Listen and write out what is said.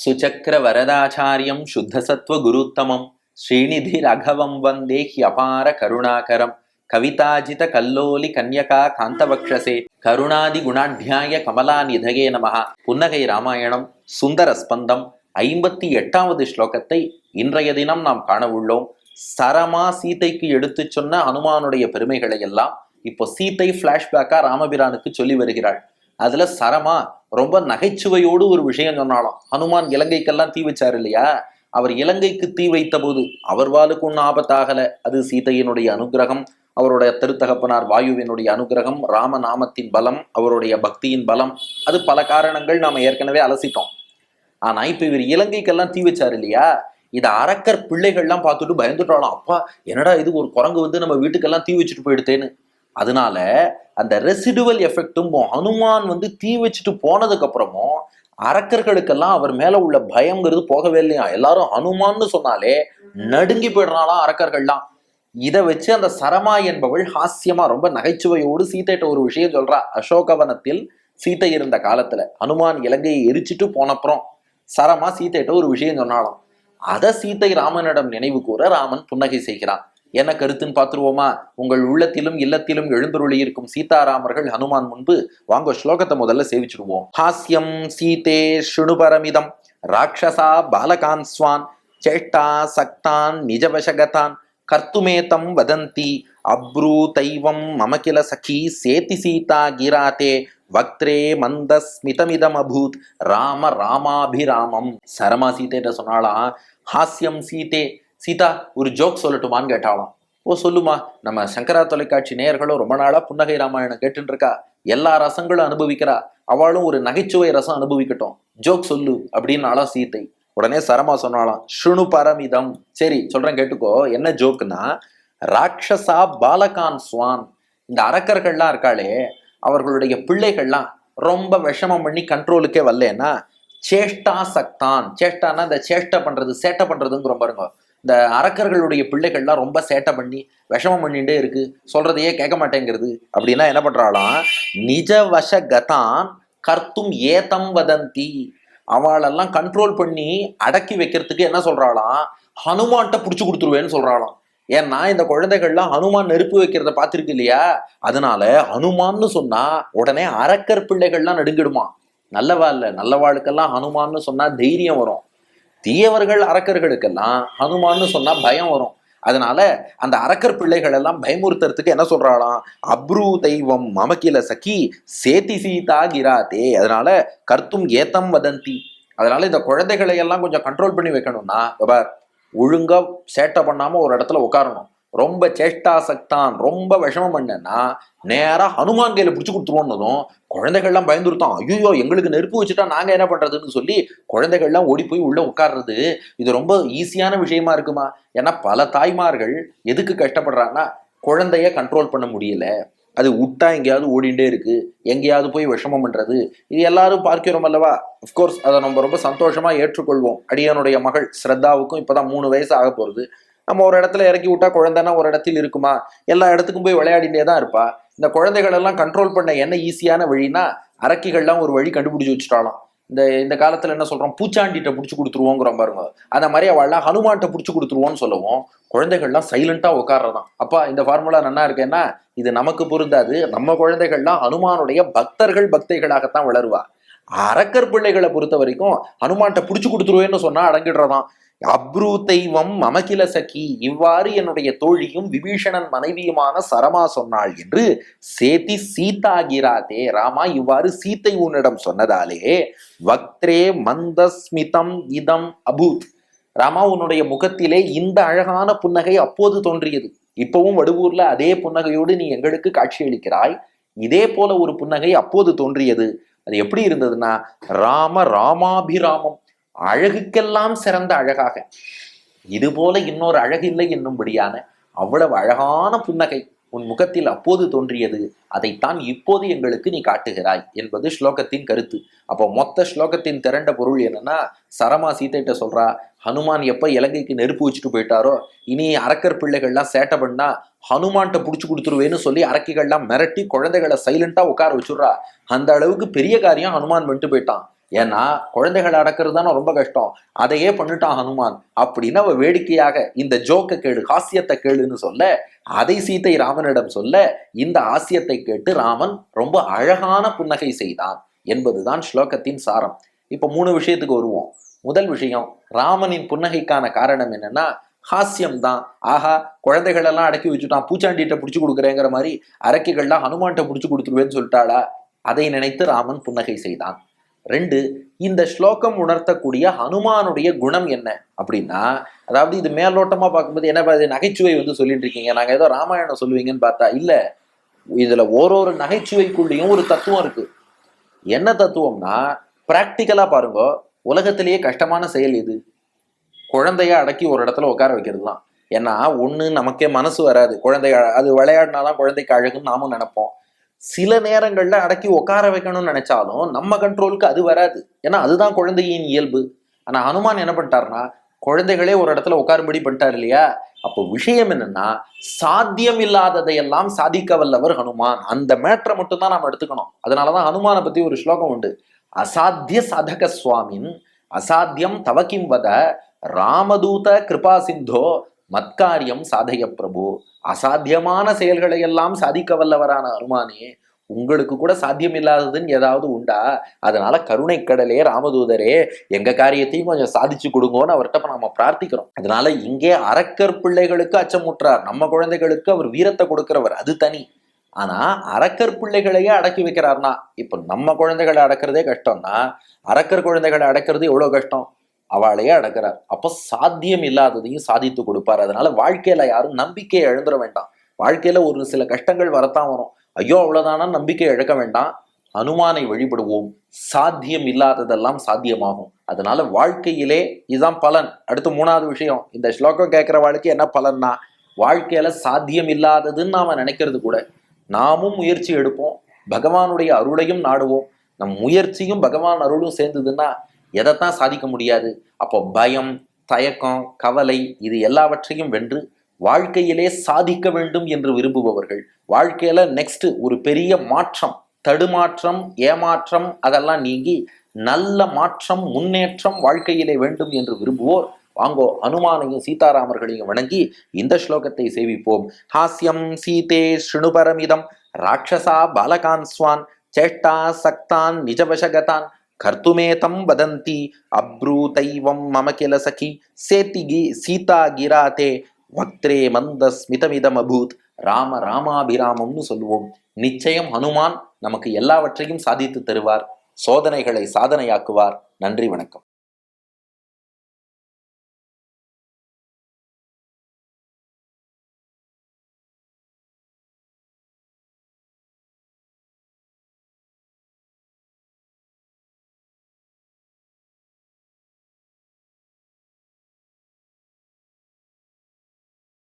சுச்சக்கர வரதாச்சாரியம் சுத்தசத்வ குருத்தமம் ஸ்ரீநிதி ரகவம் வந்தே ஹியபார கருணாகரம் கவிதாஜித கல்லோலி கன்யகா காந்தபக்ஷசே கருணாதி குணாத்தியாய கமலா நிதகே புன்னகை ராமாயணம் சுந்தர ஸ்பந்தம் ஐம்பத்தி எட்டாவது ஸ்லோகத்தை இன்றைய தினம் நாம் காண உள்ளோம் சரமா சீதைக்கு எடுத்துச் சொன்ன அனுமானுடைய பெருமைகளை எல்லாம் இப்போ சீத்தை பிளாஷ்பேக்கா ராமபிரானுக்கு சொல்லி வருகிறாள்। அதுல சரமா ரொம்ப நகைச்சுவையோடு ஒரு விஷயம் சொன்னாலும் ஹனுமான் இலங்கைக்கெல்லாம் தீ வச்சார் இல்லையா? அவர் இலங்கைக்கு தீ வைத்த போது அவர் வாளுக்கு ஒன்றும் ஆபத்தாகல. அது சீதையினுடைய அனுகிரகம் அவருடைய திருத்தகப்பனார் வாயுவினுடைய அனுகிரகம் ராமநாமத்தின் பலம் அவருடைய பக்தியின் பலம். அது பல காரணங்கள் நாம ஏற்கனவே அலசிட்டோம். ஆனா இப்ப இவர் இலங்கைக்கெல்லாம் தீ வச்சார் இல்லையா? இதை அரக்கர் பிள்ளைகள்லாம் பார்த்துட்டு பயந்துட்டாலாம் அப்பா என்னடா இது ஒரு குரங்கு வந்து நம்ம வீட்டுக்கெல்லாம் தீ வச்சுட்டு போயிடுத்தேன்னு. அதனால அந்த ரெசிடுவல் எஃபெக்டும் ஹனுமான் வந்து தீ வச்சுட்டு போனதுக்கு அப்புறமும் அரக்கர்களுக்கெல்லாம் அவர் மேல உள்ள பயம்ங்கிறது போகவே இல்லையா? எல்லாரும் ஹனுமான்னு சொன்னாலே நடுங்கி போயிடுறாளாம் அரக்கர்கள்லாம். இதை வச்சு அந்த சரமா என்பவள் ஹாஸ்யமா ரொம்ப நகைச்சுவையோடு சீதைட்ட ஒரு விஷயம் சொல்றா. அசோகவனத்தில் சீதை இருந்த காலத்துல. ஹனுமான் இலங்கையை எரிச்சிட்டு போனப்புறம் சரமா சீதைட்ட ஒரு விஷயம் சொன்னாலாம் அதை சீத்தை ராமனிடம் நினைவு கூற ராமன் புன்னகை செய்கிறான். என்ன கருத்துன்னு பார்த்துருவோமா? உங்கள் உள்ளத்திலும் இல்லத்திலும் எழுந்தருளி இருக்கும் சீதாராமர்கள் ஹனுமான் முன்பு வாங்க ஸ்லோகத்தை முதல்ல சேவிச்சிடுவோம். ஹாஸ்யம் சீதே சுணுபரமிதம் ராட்சசா பாலகான் ஸ்வான் சேஷ்டா சக்தான் நிஜவசகதான் கர்த்துமேதம் வதந்தி அப்ரூ தைவம் மம கில சகி சேதி சீதா கிராதே வக்ரே மந்த ஸ்மிதமிதம் அபூத் ராம ராமாபிராமம். சரமா சீதேட்ட சொன்னாலாம் ஹாஸ்யம் சீதே சீதா ஒரு ஜோக் சொல்லட்டுமான்னு கேட்டாலாம் ஓ சொல்லுமா நம்ம சங்கரா தொலைக்காட்சி நேயர்களும் ரொம்ப நாளா புன்னகை ராமாயணம் கேட்டுட்டு இருக்கா எல்லா ரசங்களும் அனுபவிக்கிறா. அவளும் ஒரு நகைச்சுவை ரசம் அனுபவிக்கட்டும். ஜோக் சொல்லு அப்படின்னாலாம் சீத்தை. உடனே சரமா சொன்னாலாம் ஷுணு பரமிதம். சரி சொல்றேன் கேட்டுக்கோ. என்ன ஜோக்குன்னா ராட்சசா பாலகான் ஸ்வான் இந்த அரக்கர்கள்லாம் இருக்காளே அவர்களுடைய பிள்ளைகள்லாம் ரொம்ப விஷமம் பண்ணி கண்ட்ரோலுக்கே வரலன்னா சேஷ்டா சக்தான். சேஷ்டானா இந்த சேஷ்டை பண்றது சேட்டை பண்றதுங்கிற பாருங்க. இந்த அரக்கர்களுடைய பிள்ளைகள்லாம் ரொம்ப சேட்டை பண்ணி விஷமம் பண்ணிகிட்டே இருக்கு. சொல்றதையே கேட்க மாட்டேங்கிறது. அப்படின்னா என்ன பண்றாளாம்? நிஜ வச கதான் கர்த்தும் ஏதம் வதந்தி. அவளெல்லாம் கண்ட்ரோல் பண்ணி அடக்கி வைக்கிறதுக்கு என்ன சொல்றாளாம்? ஹனுமான்கிட்ட பிடிச்சி கொடுத்துருவேன்னு சொல்றாளாம். ஏன்னா இந்த குழந்தைகள்லாம் ஹனுமான் நெருப்பு வைக்கிறத பார்த்துருக்கு இல்லையா? அதனால ஹனுமான்னு சொன்னா உடனே அரக்கர் பிள்ளைகள்லாம் நடுங்கிடுமா. நல்லவா இல்ல நல்லவாளுக்கெல்லாம் ஹனுமான்னு சொன்னா தைரியம் வரும். தீயவர்கள் அரக்கர்களுக்கெல்லாம் ஹனுமான்னு சொன்னா பயம் வரும். அதனால அந்த அரக்கர் பிள்ளைகள் எல்லாம் பயமுறுத்துறதுக்கு என்ன சொல்றாளாம்? அப்ரூ தெய்வம் மமக்கில சகி சேத்தி சீதா கிராதே அதனால கர்த்தும் ஏத்தம் வதந்தி. அதனால இந்த குழந்தைகளை எல்லாம் கொஞ்சம் கண்ட்ரோல் பண்ணி வைக்கணும்னா ஒழுங்கா சேட்டை பண்ணாம ஒரு இடத்துல உட்காரணும். ரொம்ப சேஷ்டா சக்தான் ரொம்ப விஷமம் பண்ணனா நேராக ஹனுமான் கையில் பிடிச்சி கொடுத்துருவோன்னதும் குழந்தைகள்லாம் பயந்துருத்தோம் ஐயோ எங்களுக்கு நெருப்பு வச்சுட்டா நாங்கள் என்ன பண்ணுறதுன்னு சொல்லி குழந்தைகள்லாம் ஓடி போய் உள்ளே உட்கார்றது இது ரொம்ப ஈஸியான விஷயமா இருக்குமா? ஏன்னா பல தாய்மார்கள் எதுக்கு கஷ்டப்படுறாங்கன்னா குழந்தைய கண்ட்ரோல் பண்ண முடியல. அது விட்டா எங்கேயாவது ஓடிண்டே இருக்கு. எங்கேயாவது போய் விஷமம் பண்றது. இது எல்லாரும் பார்க்கிறோம் அல்லவா? அஃப்கோர்ஸ் அதை நம்ம ரொம்ப சந்தோஷமா ஏற்றுக்கொள்வோம். அடியானுடைய மகள் ஸ்ரத்தாவுக்கும் இப்போதான் மூணு வயசு ஆக போறது நம்ம ஒரு இடத்துல இறக்கி விட்டா குழந்தைனா ஒரு இடத்தில் இருக்குமா? எல்லா இடத்துக்கும் போய் விளையாடிட்டே தான் இருப்பா. இந்த குழந்தைகள் எல்லாம் கண்ட்ரோல் பண்ண என்ன ஈஸியான வழினா அரக்கிகள்லாம் ஒரு வழி கண்டுபிடிச்சு வச்சுட்டாலும் இந்த இந்த காலத்துல என்ன சொல்றோம்? பூச்சாண்டிட்ட பிடிச்சி கொடுத்துருவோங்கிறோம் பாருங்க. அந்த மாதிரி அவள்லாம் ஹனுமான்ட்ட பிடிச்சி கொடுத்துருவோன்னு சொல்லுவோம் குழந்தைகள்லாம் சைலண்டா உட்கார்றதான் அப்பா இந்த ஃபார்முலா நல்லா இருக்கேன்னா இது நமக்கு பொருந்தாது. நம்ம குழந்தைகள்லாம் ஹனுமானுடைய பக்தர்கள் பக்தைகளாகத்தான் வளருவா. அரக்கர் பிள்ளைகளை பொறுத்த வரைக்கும் ஹனுமான்கிட்ட பிடிச்சி கொடுத்துருவேன்னு சொன்னா அடங்கிடுறதான் அப்ரூ தெய்வம் மமகில சகி இவ்வாறு என்னுடைய தோழியும் விபீஷணன் மனைவியுமான சரமா சொன்னாள் என்று சேத்தி சீதாகிராதே ராமா இவ்வாறு சீத்தை உன்னிடம் சொன்னதாலே வக்திரே மந்தஸ்மிதம் இதம் அபூத் ராமா உன்னுடைய முகத்திலே இந்த அழகான புன்னகை அப்போது தோன்றியது. இப்பவும் வடுவூர்ல அதே புன்னகையோடு நீ எங்களுக்கு காட்சியளிக்கிறாய். இதே போல ஒரு புன்னகை அப்போது தோன்றியது. அது எப்படி இருந்ததுன்னா ராம ராமாபிராமம். அழகுக்கெல்லாம் சிறந்த அழகாக. இது போல இன்னொரு அழகில்லை என்னும்படியான அவ்வளவு அழகான புன்னகை உன் முகத்தில் அப்போது தோன்றியது. அதைத்தான் இப்போது எங்களுக்கு நீ காட்டுகிறாய் என்பது ஸ்லோகத்தின் கருத்து. அப்போ மொத்த ஸ்லோகத்தின் திரண்ட பொருள் என்னன்னா சரமா சீத்தைட்ட சொல்றா ஹனுமான் எப்ப இலங்கைக்கு நெருப்பு வச்சுட்டு போயிட்டாரோ இனி அரக்கர் பிள்ளைகள்லாம் சேட்டை பண்ணா ஹனுமான்கிட்ட பிடிச்சி கொடுத்துருவேன்னு சொல்லி அரக்கிகள்லாம் மிரட்டி குழந்தைகளை சைலண்டா உட்கார வச்சுடுறா. அந்த அளவுக்கு பெரிய காரியம் ஹனுமான் வந்துட்டு போயிட்டான். ஏன்னா குழந்தைகளை அடக்கிறது தானே ரொம்ப கஷ்டம். அதையே பண்ணிட்டான் ஹனுமான். அப்படின்னு அவ வேடிக்கையாக இந்த ஜோக்க கேளு ஹாஸ்யத்தை கேளுன்னு சொல்ல அதை சீத்தை ராமனிடம் சொல்ல இந்த ஆசியத்தை கேட்டு ராமன் ரொம்ப அழகான புன்னகை செய்தான் என்பதுதான் ஸ்லோகத்தின் சாரம். இப்ப மூணு விஷயத்துக்கு வருவோம். முதல் விஷயம் ராமனின் புன்னகைக்கான காரணம் என்னன்னா ஹாஸ்யம் தான். ஆஹா குழந்தைகளெல்லாம் அடக்கி வச்சுட்டான். பூச்சாண்டிகிட்ட பிடிச்சி கொடுக்குறேங்கிற மாதிரி அரக்கிகள்லாம் ஹனுமான்கிட்ட பிடிச்சி கொடுத்துருவேன்னு சொல்லிட்டாளா? அதை நினைத்து ராமன் புன்னகை செய்தான். ரெண்டு இந்த ஸ்லோகம் உணர்த்தக்கூடிய ஹனுமானுடைய குணம் என்ன? அப்படின்னா அதாவது இது மேலோட்டமா பார்க்கும்போது என்ன இது நகைச்சுவை வந்து சொல்லிட்டு இருக்கீங்க. நாங்க ஏதோ ராமாயணம் சொல்லுவீங்கன்னு பார்த்தா இல்ல. இதுல ஒரு நகைச்சுவைக்குள்ளேயும் ஒரு தத்துவம் இருக்கு. என்ன தத்துவம்னா பிராக்டிக்கலா பாருங்க உலகத்திலேயே கஷ்டமான செயல் இது குழந்தைய அடக்கி ஒரு இடத்துல உட்கார வைக்கிறது தான் ஏன்னா ஒன்று நமக்கே மனசு வராது. குழந்தை அது அது விளையாடினாதான் குழந்தைக்கு அழகுன்னு நாமும் நினைப்போம். சில நேரங்கள்ல அடக்கி உட்கார வைக்கணும்னு நினைச்சாலும் நம்ம கண்ட்ரோலுக்கு அது வராது. ஏன்னா அதுதான் குழந்தையின் இயல்பு. ஆனா ஹனுமான் என்ன பண்ணிட்டாருன்னா குழந்தைகளே ஒரு இடத்துல உட்காரும்படி பண்ணிட்டார் இல்லையா? அப்போ விஷயம் என்னன்னா சாத்தியம் இல்லாததையெல்லாம் சாதிக்க வல்லவர் ஹனுமான். அந்த மேட்டரை மட்டும்தான் நாம் எடுத்துக்கணும். எடுத்துக்கணும் அதனாலதான் ஹனுமானை பத்தி ஒரு ஸ்லோகம் உண்டு. அசாத்திய சாதக சுவாமின் அசாத்தியம் தவக்கிம் வத ராமதூத கிருபா சிந்தோ மத்காரியம் சாதய பிரபு. அசாத்தியமான செயல்களை எல்லாம் சாதிக்க வல்லவரான அனுமானே உங்களுக்கு கூட சாத்தியம் இல்லாததுன்னு ஏதாவது உண்டா? அதனால கருணை கடலே ராமதூதரே எங்க காரியத்தையும் கொஞ்சம் சாதிச்சு கொடுங்கோன்னு அவர்கிட்ட நம்ம பிரார்த்திக்கிறோம். அதனால இங்கே அரக்கர் பிள்ளைகளுக்கு அச்சமுற்றார் நம்ம குழந்தைகளுக்கு அவர் வீரத்தை கொடுக்கிறவர் அது தனி. ஆனா அரக்கர் பிள்ளைகளையே அடக்கி வைக்கிறார்னா இப்ப நம்ம குழந்தைகளை அடக்கிறதே கஷ்டம்னா அரக்கர் குழந்தைகளை அடக்கிறது எவ்வளவு கஷ்டம்? அவளையே அடக்கிறார் அப்போ சாத்தியம் இல்லாததையும் சாதித்து கொடுப்பார். அதனால வாழ்க்கையில யாரும் நம்பிக்கையை எழுந்துட வேண்டாம். வாழ்க்கையில ஒரு சில கஷ்டங்கள் வரத்தான் வரும். ஐயோ அவ்வளோதானா நம்பிக்கை இழக்க வேண்டாம். அனுமானை வழிபடுவோம். சாத்தியம் இல்லாததெல்லாம் சாத்தியமாகும். அதனால வாழ்க்கையிலே இதுதான் பலன். அடுத்து மூணாவது விஷயம். இந்த ஸ்லோகம் கேட்குற வாழ்க்கை என்ன பலன்னா வாழ்க்கையில சாத்தியம் இல்லாததுன்னு நாம நினைக்கிறது கூட. நாமும் முயற்சி எடுப்போம். பகவானுடைய அருளையும் நாடுவோம். நம் முயற்சியும் பகவான் அருளும் சேர்ந்ததுன்னா எதைத்தான் சாதிக்க முடியாது? அப்போ பயம் தயக்கம் கவலை இது எல்லாவற்றையும் வென்று வாழ்க்கையிலே சாதிக்க வேண்டும் என்று விரும்புபவர்கள். வாழ்க்கையில நெக்ஸ்ட் ஒரு பெரிய மாற்றம் தடுமாற்றம் ஏமாற்றம் அதெல்லாம் நீங்கி நல்ல மாற்றம் முன்னேற்றம் வாழ்க்கையிலே வேண்டும் என்று விரும்புவோர் வாங்கோ அனுமானையும் சீதாராமர்களையும் வணங்கி இந்த ஸ்லோகத்தை சேவிப்போம். ஹாஸ்யம் சீதே ஸ்ருணுபரமிதம் ராட்சசா பாலகான் ஸ்வான் சேஷ்டா சக்தான் நிஜவசகதான் கர்த்துமேதம் வதந்தி அப்ரூதைவம் மம கில சகி சேத்திகி சீதா கிராதே வக்ரே மந்த ஸ்மிதமிதம் அபூத் ராம ராமாபிராமம்னு சொல்லுவோம் நிச்சயம் ஹனுமான் நமக்கு எல்லாவற்றையும் சாதித்து தருவார் சோதனைகளை சாதனையாக்குவார். நன்றி வணக்கம்.